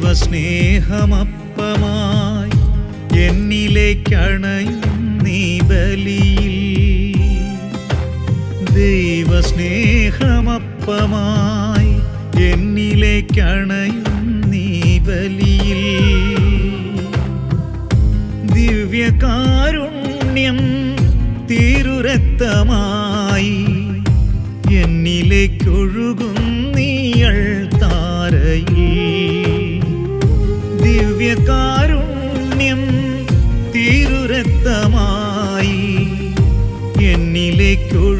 ദൈവസ്നേഹമപ്പമായി എന്നിലേക്കണയും നീ ബലിയിൽ. ദൈവസ്നേഹമപ്പമായി എന്നിലേക്കണയും നീ ബലിയിൽ. ദിവ്യകാരുണ്യം തിരുരക്തമായി എന്നിലേക്കൊഴുകും നീയൾ ദിവ്യകാരുണ്യം തിരുരക്തമായി എന്നിലേക്കൊഴുകും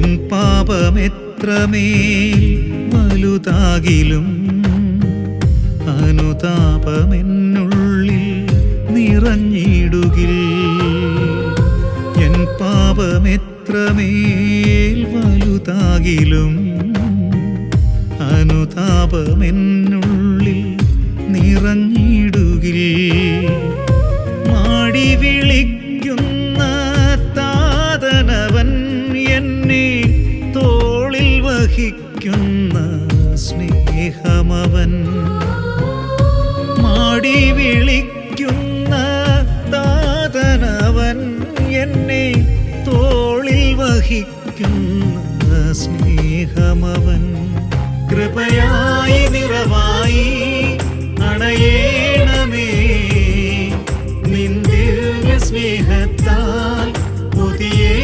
എൻ പാപമെത്രമേൽ വലുതാകിലും അനുതാപമെന്നുള്ളിൽ നിറഞ്ഞിടുകിൽ. എൻ പാപമെത്രമേൽ വലുതാകിലും അനുതാപമെന്നുള്ളിൽ നിറഞ്ഞിടുകിൽ. സ്നേഹമവൻ മാടി വിളിക്കുന്ന താതനവൻ എന്നെ തോളിൽ വഹിക്കുന്ന സ്നേഹമവൻ കൃപയായി നിറവായി അണയേണമേ. നിന്ദിവ്യ സ്നേഹത്താൽ പുതിയേണമേ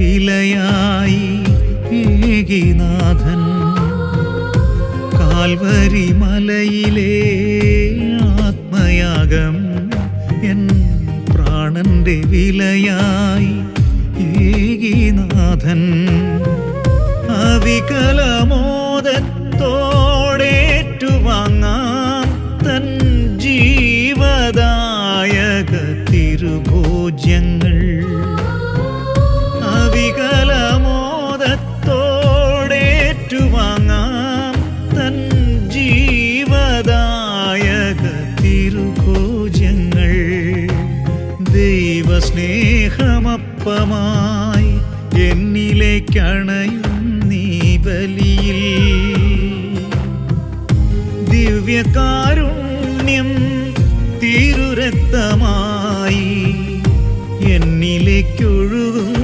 വിലയായി ഏകിനാഥൻ. കാൽവരി മലയിലെ ആത്മയാഗം എൻ പ്രാണന്റെ വിലയായി ഏകിനാഥൻ. അവികലമോദത്തോടേറ്റുവാങ്ങാം ബലിയിൽ ദിവ്യകാരുണ്യം തിരുരക്തമായി എന്നിലേക്കൊഴുകും